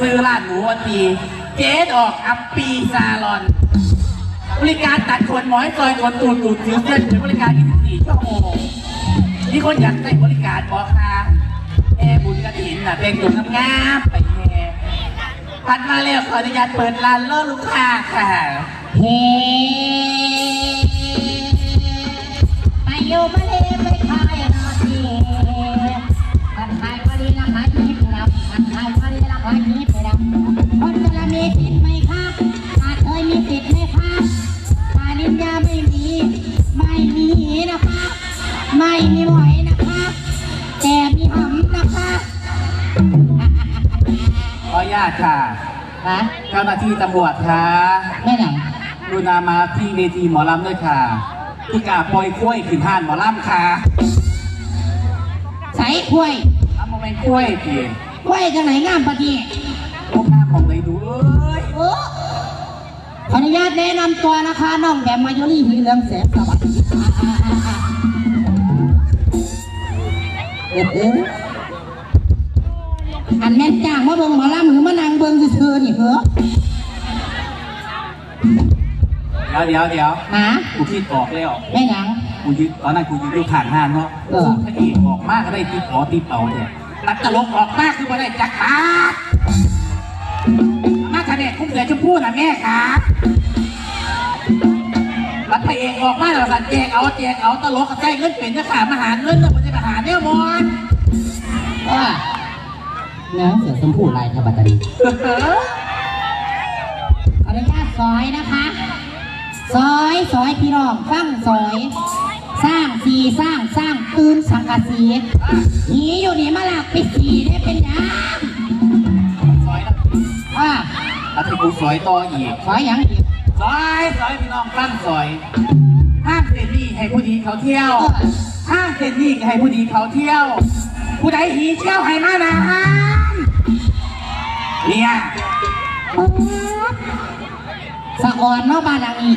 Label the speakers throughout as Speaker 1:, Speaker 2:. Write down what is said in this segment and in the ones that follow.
Speaker 1: ซื้อร้านหนูวันทีเจ๊ดอกอัปปีซาลอน บริการตัดขนหมอยซอยขนตูดตูดถือเส้นเป็นบริการ 24 ชั่วโมงมีคนอยากใช้บริการบอกค่ะแอร์บุญกระถินน่ะเป็นตุ่มงามๆไปแห่พัดมาแล้วขออนุญาตเปิดร้านล่อลูกค้าค่ะ
Speaker 2: เฮไปอยู่มาเลยไปขาย ไม่มีนะคะ ไม่มีหมอยนะคะ แต่มีหำนะคะ
Speaker 1: ขออนุญาตค่ะ
Speaker 2: ฮะ
Speaker 1: เจ้าหน้าที่ตำรวจค่ะ
Speaker 2: แม่หนัง
Speaker 1: กรุณามาที่เวทีหมอลำด้วยค่ะคือกาปล่อยกล้วยขึ้นห้านหมอลำค่ะ
Speaker 2: ใส่กล้วย
Speaker 1: ทำมาเป็นกล้วยพี่
Speaker 2: กล้วยจังไหนงามปะที
Speaker 1: ลูกค้าของเลยดูเอ้ย
Speaker 2: โอ้ ขออนุญาตแนะนำตัวนะคะน้องแบมมายุรีฮีเรืองแสงสวัสดีค่ะเอ๊ะเอ๊ะอันแม่นจ้างมาเบิ่งหมอลำหรือมานั่งเบิ่งซื่อๆนี่เหรอ
Speaker 1: เดี๋ยวเดี๋ยวเดี๋ยว
Speaker 2: หา
Speaker 1: กูคิดออกแล้ว
Speaker 2: แม่หยัง
Speaker 1: กูยืนตอนนั้นกูยืนดูผ่านห้านเนาะ
Speaker 2: เออ
Speaker 1: พระเอกออกมากก็ได้ติดขอติดเอาเนี่ยนักตลกออกมากคือมาได้จักรบาท มาคะแนนคุ้มเหลือชมพู่นะแม่ครับรัฐพระเอกออกมาแล้วสันแจกเอาแจกเอาตลกกับใจเงินเป็นจะขามาหาเงินแล้วมันจะมาหาเนี่ยมอน
Speaker 2: ว่าน้อเสือสมพูลายทบัตตานีขออนุญาตซอยนะคะซอยซอยพี่น้องฟังซอย สร้างสีสร้างสร้างตื่นสังกะสีหนีอยู่นี่มาหลักไปสีได้เป็นยัง
Speaker 1: ซอยนะ
Speaker 2: ว่า
Speaker 1: แล้วที่กูซอยต่ออีก
Speaker 2: ซอยหยังอีก
Speaker 1: ซอยซอยพี่น้องตั้งซอยห้างเซนนี่ให้ผู้ดีเขาเที่ยวห้างเซนนี่ให้ผู้ดีเขาเที่ยว ผู้ใดหีเที่ยวให้มานะห้ามเนี่ย
Speaker 2: ป๊าดสะอ่อนเนาะบ้านหลังนี้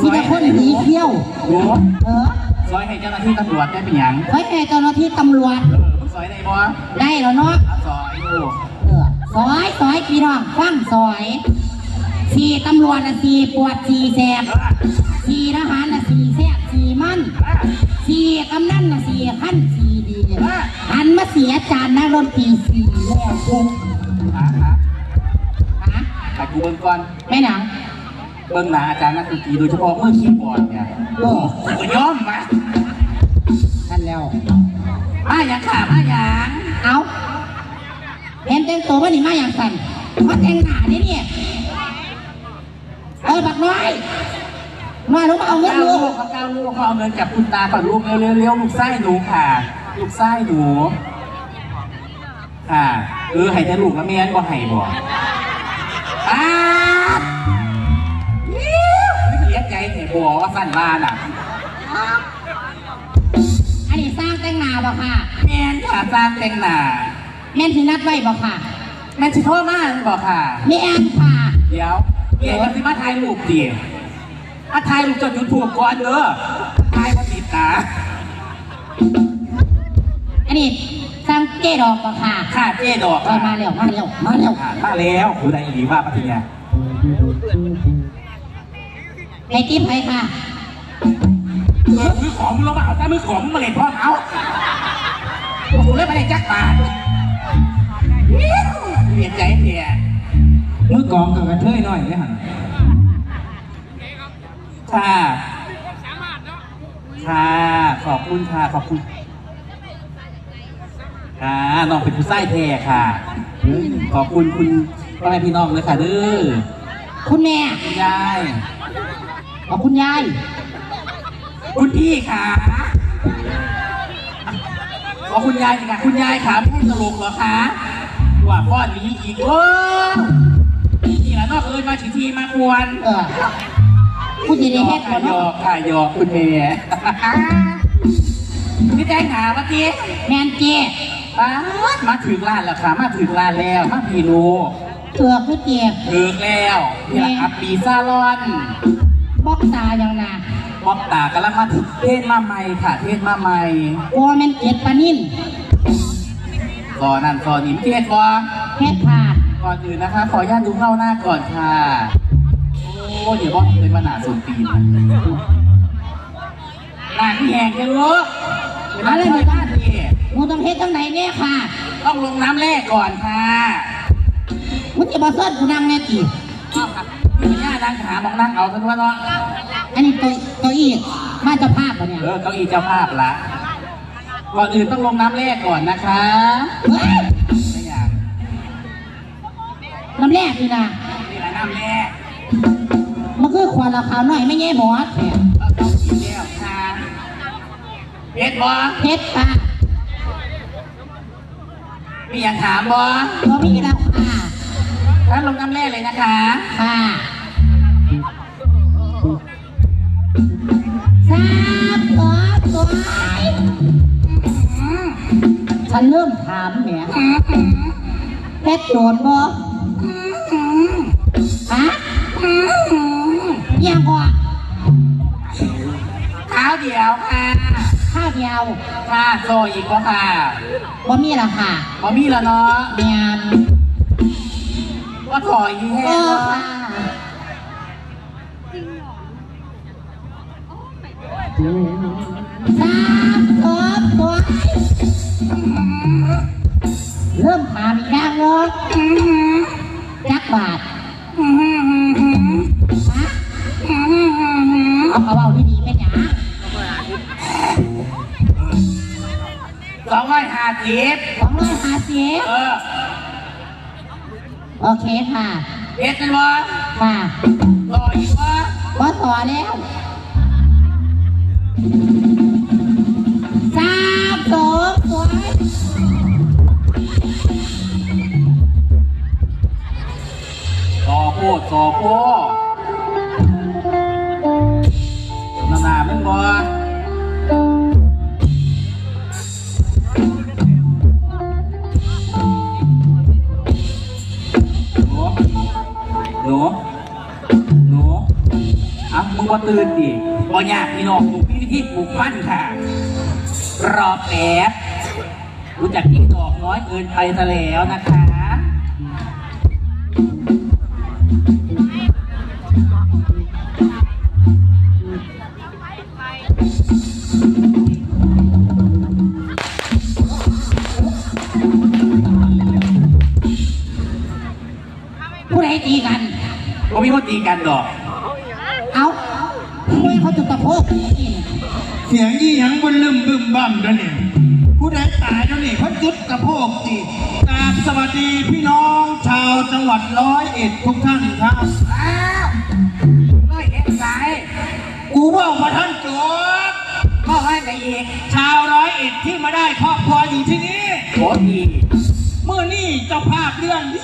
Speaker 2: สิจะคนหนีเที่ยว
Speaker 1: โอ้
Speaker 2: เออ
Speaker 1: ซอยให้เจ้าหน้าที่ตำรวจได้เป็นหยัง
Speaker 2: ไว้ให้เจ้าหน้าที่ตำรวจ
Speaker 1: เออมึงซอยได้บ่
Speaker 2: ได้แล้วเนาะ
Speaker 1: เอาซอยดู
Speaker 2: เออ ซอยซอยพี่น้องฟังซอยสีตำรวจละสีปวดสีแสบ
Speaker 1: เออ
Speaker 2: สีทหารละสีแสบสีมัน
Speaker 1: เออ
Speaker 2: สีกำนันละสีขั้นสีดี
Speaker 1: เออ
Speaker 2: หันมาเสียจานนักดนตรีสีแล้วคุก
Speaker 1: หาหา
Speaker 2: ฮะ
Speaker 1: ให้กูเบิ่งก่อน
Speaker 2: ไม่หนัง
Speaker 1: เบิ่งหน้าอาจารย์นักดนตรีโดยเฉพาะมือคีย์บอร์ดเนี่ย
Speaker 2: โอ้
Speaker 1: กูก็ยอมมา
Speaker 2: ท่านแล้ว
Speaker 1: มาหยังค่ะมาหยัง
Speaker 2: เอา เห็นแต่งตัวว่านี่มาอย่างสั่นมาแต่งหน้านี่เนี่ยเออบักน้อยน้อยลงมาเอาเงิน
Speaker 1: ก้าว
Speaker 2: ลู
Speaker 1: ลู
Speaker 2: ก
Speaker 1: กเขาก้าวลูกเขาเอาเงินกับคุณตาก่อนลูกเร็วเร็วเร็วลูกไส้หนูค่ะ ลูกไส้หนูค่ะเออให้แต่ลูกแล้วแม่นบ่ให้บ่อ้าดไม่เสียใจแต่บ่ว่าสั้นบ้านอะ
Speaker 2: อันนี้สร้างแต่งหน้าบ่ค่ะ
Speaker 1: แม่นค่ะสร้างแต่งหน้า
Speaker 2: แม่นที่นัดไว้บ่ค่ะ
Speaker 1: แม่นสิโทษมากบ่ค่ะ
Speaker 2: แม่นค่ะ
Speaker 1: เดี๋ยวเดี๋ยวจะสิมาถ่ายรูปดิมาถ่ายรูปจนจุดถูกก่อนเด้อถ่ายมาติดตา
Speaker 2: อันนี้สร้างเกดอกบ่ค่ะ
Speaker 1: ค่าเจ๊ดอก
Speaker 2: เออมาเร็วมาเร็วมาเร็ว
Speaker 1: ผ่านมาแล้วคือได้ดีว่าปฏิญา
Speaker 2: ให้ติ๊บให้ค่ะ
Speaker 1: เออมือของมึงเรามาเอาแต่มือของมึงมาเล่นพ่อเอาโอ้โหเล่นมาเล่นจักรบาท เปลี่ยนใจเพีย
Speaker 3: มือกองกับกระเทยหน่อยเลยหัน
Speaker 1: ค่ะค่ะ ขอบคุณค่ะ ขอบคุณค่ะน้องเป็นผู้ไส้แท้ค่ะ ขอบคุณคุณพ่อแม่พี่น้องเลยค่ะเด้อ
Speaker 2: คุณแม่
Speaker 1: คุณยาย
Speaker 2: ขอบคุณยาย
Speaker 1: คุณพี่ค่ะขอคุณยายสิค่ะ คุณยายค่ะไม่ให้ตลกเหรอคะ ว่าพ่อหนี้อีกโอ้นี่แหละนอกเอินมาฉีทีมากวน
Speaker 2: เออผู้ดีได้เฮ็ด
Speaker 1: ค่ะ
Speaker 2: บ่
Speaker 1: ยอ
Speaker 2: เนาะ
Speaker 1: กค่ะยอกคุณเมย์พี่แจ้งหาเมื่อกี้
Speaker 2: แม่นเจ้
Speaker 1: ป๊าดมาถึงร้านแล้วค่ะ มาถึงร้านแล้วมาพีโน
Speaker 2: เถือกคือเจ้
Speaker 1: ถึงแล้วนี่แหละอัปปีซาลอน
Speaker 2: บอกตาอย่างน่ะ
Speaker 1: มอกตากำลังมาถึงเทศมาใหม่ค่ะ เทศมาใหม่
Speaker 2: กลัวแม่นเจ็ดปานิ่น
Speaker 1: ตอนนั้นตอนนี้เทศบ่
Speaker 2: เเฮ็ดค่ะ
Speaker 1: ก่อนอื่นนะคะ ขออนุญาตดูเข้าหน้าก่อนค่ะ โอ้เดี๋ยวบอสเป็นปัญหาส่วนตีนหน้าที่แหงจะรู้เดี๋ยวมาเลยในบ้านนี่
Speaker 2: มึงต้องเฮ็ดจังไหนเนี่ยค่ะ
Speaker 1: ต้องลงน้ำแรกก่อนค่ะ
Speaker 2: มึงจะมาเซิร์นกูนั่งแน่จี
Speaker 1: พี่ย่านั่งขาบอกนั่งเอาซะด้วยเนาะ
Speaker 2: อันนี้ตัวตัวอีกมาเจะภาพปะเนี่ย
Speaker 1: เออเก้าอี้เจ้าภาพละ ก่อนอื่นต้องลงน้ำแรกก่อนนะคะ
Speaker 2: เฮ้ย
Speaker 1: ไม่อย่าง
Speaker 2: น้ำแรกนี่นะ
Speaker 1: นี่แหละน้ำแรก
Speaker 2: มันคือควรราคาหน่อยไม่แย่หมอดเนี่ย
Speaker 1: เราต้องกินแล้วค่ะเพชรบอ
Speaker 2: เฮ็ดค่ะ
Speaker 1: มีอย่างถามบอ
Speaker 2: ตัวมีแล้วค่ะ
Speaker 1: ท่านลงน้ำแรกเลยนะคะ
Speaker 2: ค่ะสามตัวตัว ฉันเริ่มถามเนี่ยเฮ็ดโดนบ่ฮะยังบ่
Speaker 1: เท้าเดียวค่ะ
Speaker 2: ข้าวเดียว
Speaker 1: ค่ะโซอีกก็ค่ะ
Speaker 2: บ่มีและค่ะ
Speaker 1: พอมีแล้วเนาะ
Speaker 2: เมียน
Speaker 1: ว่าขออีกแห้
Speaker 2: เองอ
Speaker 1: เนาะ
Speaker 2: ค่ะสามตัวตัว เริ่มถามอีกแล้วเนาะจักบาทฮะเอาเขาเอาดีๆเป็นหยัง
Speaker 1: สองร้อยห้าสิบ
Speaker 2: สองร้อยห้าสิบ
Speaker 1: เออ
Speaker 2: โอเคค่ะ
Speaker 1: เพชรเป็นบอ
Speaker 2: ค่ะ
Speaker 1: ต่ออีกวะ
Speaker 2: บ่ต่อแล้วสาม สองสวย
Speaker 1: ต่อโพดต่อโพดนานาเป็นบอหนูหนูอะมึงว่าตื่นดิบอยากพี่น้องถูกพี่ที่ปลูกฟันค่ะ รอบแป๊บรู้จักยิ่งดอกน้อยเกินไปซะแล้วนะคะ
Speaker 3: เอ็ดทุกท่านครับ
Speaker 1: อ้าวน้อยเอ็นซ้าย
Speaker 3: กูว่ามาท่านจบ
Speaker 1: พ่อให้ไปอีก
Speaker 3: ชาวร้อยเอ็ดที่มาได้ครอบครัวอยู่ที่นี่
Speaker 1: โอ้ดี
Speaker 3: เมื่อนี่เจ้าภาพเรื่องดี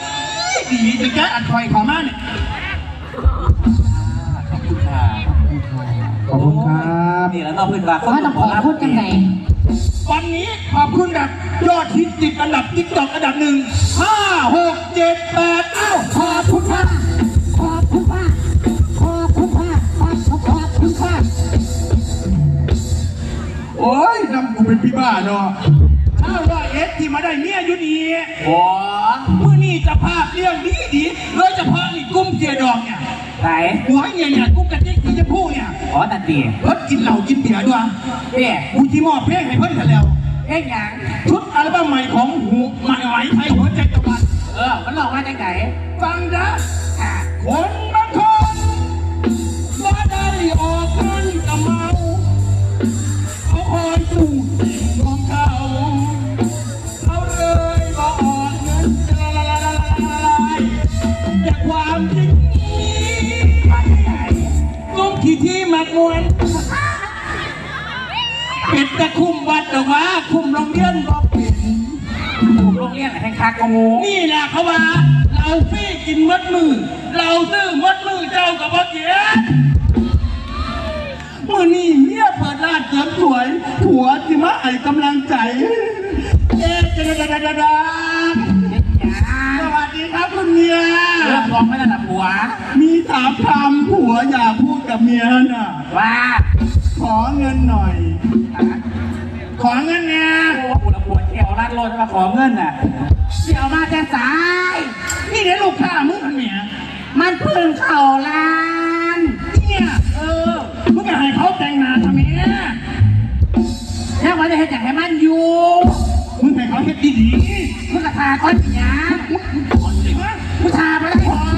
Speaker 3: ดีจะแก้อันคอยขอมาเนี่ย
Speaker 1: ขอบคุณค่ะ
Speaker 3: ขอบคุณครับ
Speaker 1: นี่แล้วนอกพื้นบ้าน
Speaker 2: เขาต้องขอพูดจังไหน
Speaker 3: วันนี้ขอบคุณแบบยอดฮิตติดอันดับติ๊กต็อกอันดับหนึ่งห้าหกเจ็ดแปด เอ้า
Speaker 2: ขอบคุณค่ะขอบคุณค่ะขอบคุณค่ะขอบคุณขอบคุณค่ะ
Speaker 3: โอ้ยนำกูเป็นพี่บ้าเนาะชาวร้อยเอ็ดที่มาได้เมียอยู่นี่
Speaker 1: โอ้
Speaker 3: เมื่อนี่เจะภาพเรื่องดีดีโดยเฉพาะนี่กุ้งเจียดองเนี่ย
Speaker 1: ไหน
Speaker 3: หัวเงียเนี่ยกุ้งกระติ๊กที่จะพูดเนี่ย
Speaker 1: ขอตัดตี
Speaker 3: รถกินเหล้ากินเบียร์ด้วย
Speaker 1: เพี่
Speaker 3: กูจีมอบเพลงให้เพิ่นกันแล้ว
Speaker 1: เพ่งหยัง
Speaker 3: ชุดอัลบั้มใหม่ของหูใหม่ไหวไทยหัวใจตะวัน
Speaker 1: เออมันหลอกมาจากไหน
Speaker 3: ฟังนะ
Speaker 1: อะ
Speaker 3: คนบางคนว่าได้ออกเงินกับเมาเขาคอยสู้ของเขาเขาเลยมาออกเงินละละละละละละแต่ความจริง
Speaker 1: มาจากไหน
Speaker 3: กุ้งที่ที่มักมวนเป็ดตะคุมวัดดอกว่าคุมโรงเรียนบอก เป็น
Speaker 1: ถูกโรงเรียนแห่งคากงู
Speaker 3: นี่แหละเขาว่า เราฟี่กินมัดมือ เราซื้อมัดมือเจ้ากับพ่อเกียรติมือนี่เมียเปิดร้านเสริมสวย ผัวจิมาไอ้กำลังใจเอ๊ะจะดาดาดาดา
Speaker 1: เพ่งหยัง
Speaker 3: สวัสดีครับคุณเมีย
Speaker 1: เริ่มร้องไม่ได้ละผัว
Speaker 3: มีสามคำผัวอยากพูดกับเมียน่ะ
Speaker 1: ว่า
Speaker 3: ขอเงินหน่อย
Speaker 1: อะ
Speaker 3: ขอเงินเนี่ย
Speaker 1: โอ้ว่าอุณหภูมิ เที่ยวร้านรถมาขอเงินน่ะเสี่ยวมาแต่สาย
Speaker 3: นี่เดี๋ยวลูกค้ามึงมันเนี่ย
Speaker 1: มันเพิ่งเข้าร้าน
Speaker 3: เนี่ย
Speaker 1: เออ
Speaker 3: มึงจะให้เขาแต่งงานทำไม
Speaker 1: แล้ววันจะให้จักให้มันอยู่
Speaker 3: มึงให้เขาเฮ็ดดี
Speaker 1: มึงกระทาก้อนปีหยัง
Speaker 3: ๆคนสิวะ
Speaker 1: ผู้ชายไม่ได้พอ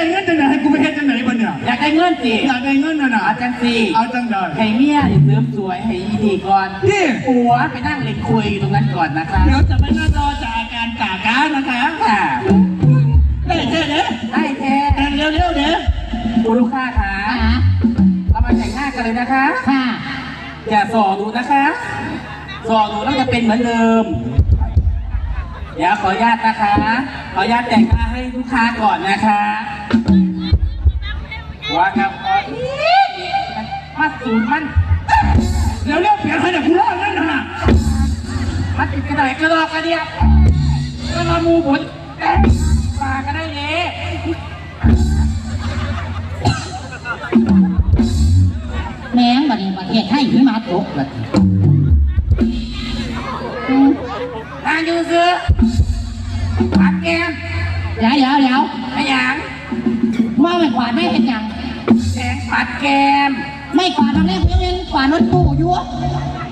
Speaker 3: ได้เงินจังไหนให้กูไปเฮ็ดจังไหนบ้เนี่ย
Speaker 1: อยากได้เงินสิ
Speaker 3: อยากได้เงินน่ะนะ
Speaker 1: เอาจังสิ
Speaker 3: เอาจังได้
Speaker 1: ให้เมียเสริมสวยให้อีดีก่อน
Speaker 3: นี่
Speaker 1: ผัวไปนั่งเล่นคุยอยู่ตรงนั้นก่อนนะคะ
Speaker 3: เดี๋ยวจะไปนั่งรอจากอาการกาการนะคะ
Speaker 1: ค่ะ
Speaker 3: ได้แค่เด้อ
Speaker 1: ได้แท้
Speaker 3: แต่งเร็วๆเด้อ
Speaker 1: คุณลูกค้าคะ
Speaker 2: ค่ะ
Speaker 1: เรามาแต่งหน้ากันเลยนะคะ
Speaker 2: ค่ะ
Speaker 1: อย่าส่อดูนะคะ ส่อดูแล้วจะเป็นเหมือนเดิมเดี๋ยวขออนุญาตนะคะ ขออนุญาตแต่งหน้าให้ลูกค้าก่อนนะคะว่าครับมาสูนมัน
Speaker 3: เร็วๆเปลี่ยนให้เดี๋ยวกูรอดนั่นนะ
Speaker 1: มันติดกระดอยกระดอกกระเดียบกระมูผลแตกปาก็ได้เละ
Speaker 2: แมงบัดนี้ประเทศไทยหิมะตกบัดนี้อืม
Speaker 1: นางยูซื้อ ปัดแก้ม
Speaker 2: เดี๋ยวเดี๋ยวเดี๋ยว
Speaker 1: ไอ้หยัง
Speaker 2: มองไม่ขวาดไม่เห็นหยัง
Speaker 1: แสงปัดแก้ม
Speaker 2: ไม่ขวาดตอนแรกยังเป็นขวาดรถตู้อยู่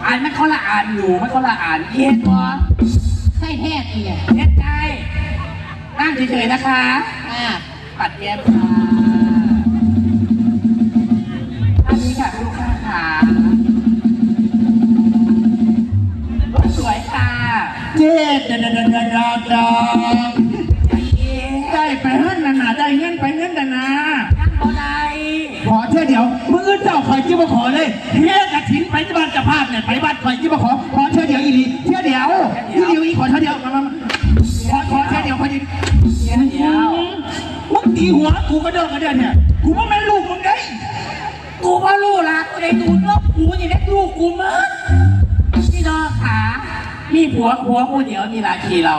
Speaker 1: อ่านมันเขาละอ่านอยู่มันเขาละอ่านเย็นบอ
Speaker 2: ใช่แท้เกีย
Speaker 1: เย็นใจนั่งเฉยๆนะคะ
Speaker 2: อ่า
Speaker 1: ปัดแก้มค่ะ
Speaker 3: เจ๊ดาดาดาดาดาดได้ไปเฮิรนน่ะนะได้เงินไปเงินน่ะนะ
Speaker 1: นั่งบ่ได้
Speaker 3: ขอเท่าเดียวมึงอื่นเจ้าคอยจิ้มขอเลยเฮ็ดกระถินไปที่บ้านจะภาพเนี่ยไปบ้านคอยจิ้มขอขอเท่าเดียวอีหลีเท่าเดียวอีเดียวอีขอเท่าเดียวมามาขอขอเท่าเดียวพอดี
Speaker 1: เดี๋ยวเดี๋ยว
Speaker 3: มึงตีหัวกูก็เดินก็เดินเนี่ยกูว่าแม่ลูกมึงได้
Speaker 1: กูก็รู้ละกูได้ดู ผัวผัวกูเดียวนี่ละทีเรา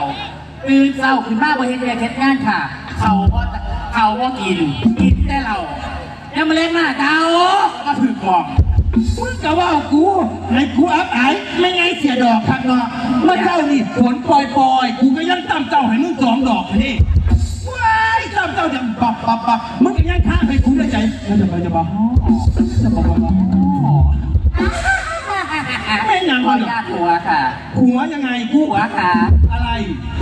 Speaker 1: ตื่นเศร้าขึ้นมาบนเฮ็ดเรียนเฮ็ดงานค่ะ เขาว่าเขาว่ากิน กินแต่เราแล้วมาเล่นหน้าเจ้าถือกล่อง
Speaker 3: มึงก็ว่ากูให้กูอับอายไม่ไงเสียดอกครับเนาะเมื่อเจ้านี่ฝนปล่อยปล่อยกูก็ยังตั้มเจ้าให้มึงสองดอกนี่ว้ายตั้มเจ้าจะปับปับปับมึงก็ยังข้าให้กูได้ใจแล้วจะไปจะมาจะมาบ้า ฮ่อไม่หนัง
Speaker 1: ขออนุญาตหัวค่ะ
Speaker 3: หัวยังไงกู
Speaker 1: หัวค่ะ
Speaker 3: อะไร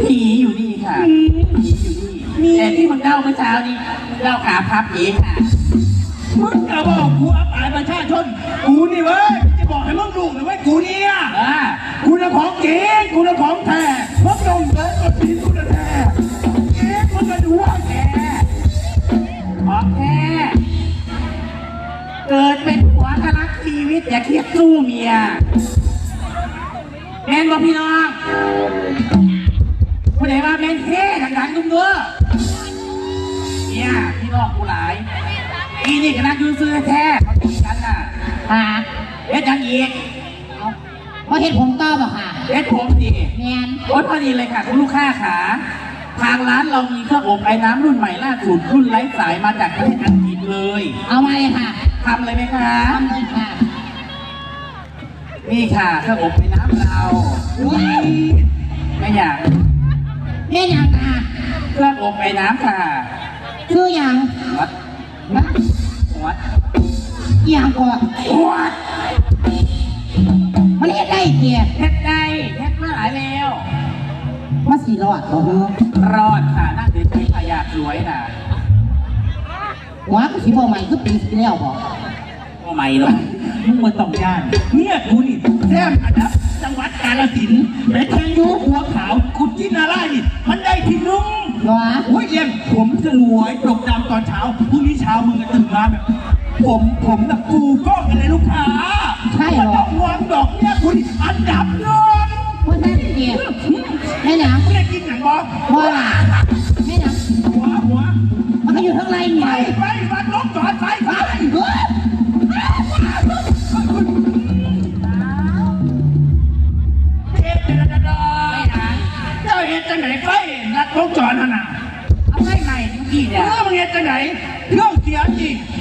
Speaker 1: หนีอยู่นี่ค่ะหนีอยู่นี่แต่ที่มึงเล่าเมื่อเช้านี้มึงเล่าขาพับหนีค่ะ
Speaker 3: มึงก็บอกกูอับอายประชาชน กูนี่เว้ยจะบอกให้มึงดูนะเว้ยกูเนี่ย
Speaker 1: อ่า
Speaker 3: กูน่ะของจริงกูน่ะของแท้มึงต้องเดินกับพี่กูน่ะแท้เอ๊ะมึงก็ดูว่าแก
Speaker 1: ขอแค่เกิดเป็นผัวทรักชีวิตอย่าเครียดสู้เมียแม่ นบ่พี่น้องผู้ใดว่าแม่นเท่ดังๆตุ้มเด้อเนี่ยพี่น้องกูหลายอีนี่ก็นักยืนซื้อแท้เขาตีกันน่ะ
Speaker 2: ค่ะ
Speaker 1: เฮ็ดหยังอีก
Speaker 2: เพราะเห็นผมต้อบ่ค่ะ
Speaker 1: เฮ็ดผมดิ
Speaker 2: แมน
Speaker 1: โอ๊ตพอดีเลยค่ะคุณลูกค้าขาทางร้านเรามีเครื่องอบไอ้น้ำรุ่นใหม่ล่าสุดรุ่นไร้สายมาจากประเทศอังกฤษเลย
Speaker 2: เอามาเลยค่ะ
Speaker 1: ทำเลยไหมคะ
Speaker 2: ทำเลยค่ะ
Speaker 1: นี่ค่ะเครื่องอบไอ้น้ำเรา
Speaker 2: อุ้ย
Speaker 1: ไม่อยาก
Speaker 2: แม่ยังค่ะ
Speaker 1: เครื่องอบไอ้น้ำค่ะ
Speaker 2: ชื่อยัง
Speaker 1: วัด
Speaker 2: นะ
Speaker 1: วัด
Speaker 2: อีหยังก่อน
Speaker 1: วัด
Speaker 2: มันเฮ็ดได้เกีย
Speaker 1: เฮ็ดได้เฮ็ดมาหลายแล้ว
Speaker 2: มาสีรอดบ่เฮ้อ
Speaker 1: รอดค่ะนั่งเฉยๆค่ะอยากสวยน่ะ
Speaker 2: หัวกูสิบ่ใหม่คือปีที่แล้วบ่
Speaker 1: ก็ไม่หรอก
Speaker 3: มึงมาต้องย่านเนี่ยกูนี่แซมอันดับจังหวัดกาฬสินธุ์แม่แทงยูหัวขาวกุดที่นารานี่มันได้ที่หนุ่ง
Speaker 2: หัว
Speaker 3: โอ้ยเยี่ยมผมสลวยปลกดำตอนเช้าพรุ่งนี้เช้ามึงก็ตื่นมาแบบผมผมแบบฟูก้องกันเลยลูกค้า
Speaker 2: ใช่เหรอ
Speaker 3: ดอกวางดอกเนี่ยคุณอันดับหนึ่ง
Speaker 2: ว่านั่นเกียแม่ยัง
Speaker 3: ไม่ได้กินอย่างบอก
Speaker 2: บ่ล่ะ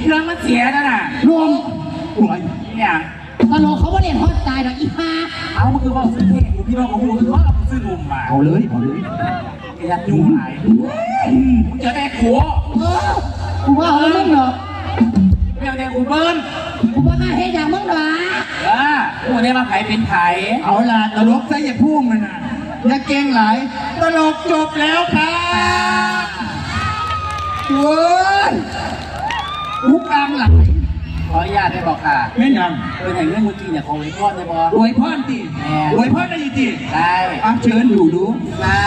Speaker 2: เค
Speaker 3: รื่องเสียจริง
Speaker 1: เครื่องมันเสียแล้วน่ะ
Speaker 3: รวมโอ้ย
Speaker 1: เนี่ย
Speaker 2: ตลกเขาไม่เล่นฮอตตายหรอกอีห่า
Speaker 1: เอามันคือว่าซื้อเพลงอยู่พี่น้องของกูคือว่าซื้อหนุ่มมา
Speaker 3: เอาเลยเอาเลย
Speaker 1: ขยันยุ่งหลายมึงจะแม่ขัว
Speaker 2: เออกูว่าเอามึงเหรอ
Speaker 1: ไม่เอาแดงกูเบิ้ล
Speaker 2: กูว่ามาเฮ็ดอย่างมึงเหรอ
Speaker 1: อ่ากูเนี่ยมาไผเป็นไผ
Speaker 3: เอาล่ะตลกใจอย่าพุ่งมันนะอย่าเก่งหลายตลกจบแล้วครับเว้ย ลูกกลางหลาย
Speaker 1: ขออนุญาตได้บอกค่ะ
Speaker 3: แม่ยัง
Speaker 1: เออแต่เรื่องเมื่อกี้เนี่ยขอไว้พอดได้บอ
Speaker 3: อวยพรติ
Speaker 1: แม่
Speaker 3: อวยพรได้ยินติ
Speaker 1: ได้
Speaker 3: อะเชิญดูดู
Speaker 1: นะ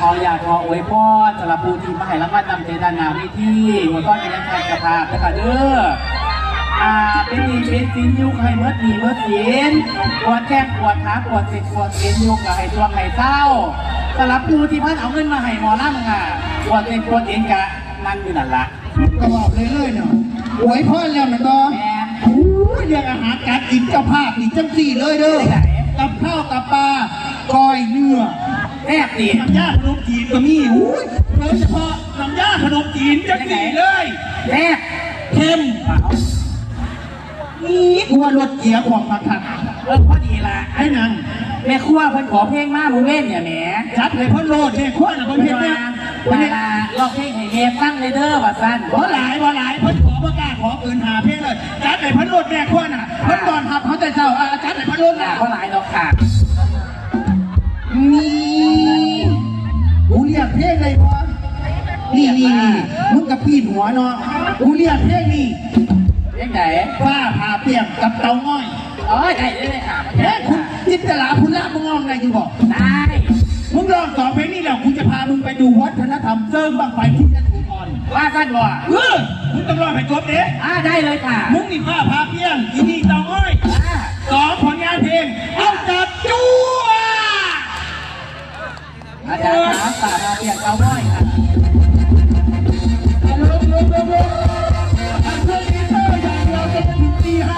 Speaker 1: ขออยากขออวยพรสำหรับผู้ที่มาให้รางวัลนำเจดานนาวิธีหัวก้อนเป็นยังไงสภาพนะคะเด้ออ่าเป็นดีเป็นสินยุคให้เมื่อดีเมื่อสินปวดแข้งปวดขาปวดเจ็บปวดเอ็นยุคกับให้ตัวให้เศร้าสำหรับผู้ที่พันเอาเงินมาให้หมอลำค่ะปวดเจ็บปวดเอ็นกะนั่งอยู่นั่นละ
Speaker 3: ก็บอกเลยเลยเนาะ อวยพรแล้วมันก็
Speaker 1: แม่น
Speaker 3: โอ้ยเรื่องอาหารการกินเจ้าภาพนี่จังสี่เลยเด้อ
Speaker 1: ไหน
Speaker 3: กับข้าวกับปลาก้อยเนื้อ
Speaker 1: แม่ตี
Speaker 3: น้ำยาขนมจีนก็มีอุ้ยโดยเฉพาะน้ำยาขนมจีนจังสี่เลย
Speaker 1: แม่
Speaker 3: เข้มนี่กลัวรถเกียร์ของมาขัด
Speaker 1: เออพอดีละ
Speaker 3: ให้นั่ง
Speaker 1: แม่ครัวเพิ่นขอเพลงมาบุเว่นเนี่ยแหม
Speaker 3: จัดเลยพ่อโลดเนี่ยขั้วนะพ่อ
Speaker 1: เพิ่น
Speaker 3: เพชร
Speaker 1: มา
Speaker 3: เนี่ย
Speaker 1: ดาราลอกเพลงให้เฮฟตั้งเลยเด้อว่าสั้น
Speaker 3: พอหลายพอหลายเพ่นขอ ประกล้าศขอเกินหาเพลงเลย จัดเลยพ่อโลดแม่ขั้วน่ะเพ่นตอนทับเขาใจเศร้าอะจัดเลยพ่อโลด
Speaker 1: หนา
Speaker 3: น่ะ
Speaker 1: เพราะหลายดอกค่ะ
Speaker 3: นี่กูเรียกเพลงเลยพ่อนี่นี่นี่มึงกับปีนหัวเนาะกูเรียกเพลงนี่
Speaker 1: เพลงไหน
Speaker 3: ฟ้าผ่าเปียกกับเตาง่อย
Speaker 1: อ๋อได้ได้เลยค่ะ
Speaker 3: เฮ้ยคุณจินตลาคุณละมึงงองไงอยู่บอก
Speaker 1: ได้
Speaker 3: มึงลองสองเพลงนี้แล้วกูจะพามึงไปดูวัฒนธรรมเซิร์ฟบ้างไฟที่จะถูกก่อน
Speaker 1: ว่าสั้นบ่
Speaker 3: เออมึงต้องรอดให้จบเด้
Speaker 1: อ่าได้เลยค่ะ
Speaker 3: มึงนี่ผ้าพาเพียงอีนี่เตาอ้
Speaker 1: อย
Speaker 3: สองผลงานเพลงต้องจับจู้
Speaker 1: อาจารย์ถามตาเราเปลี่ยงเตาอ้อยค่ะ
Speaker 3: ลุกลุกลุกลุกเพื่อนที่เธออย่างเราจะมีตีห้า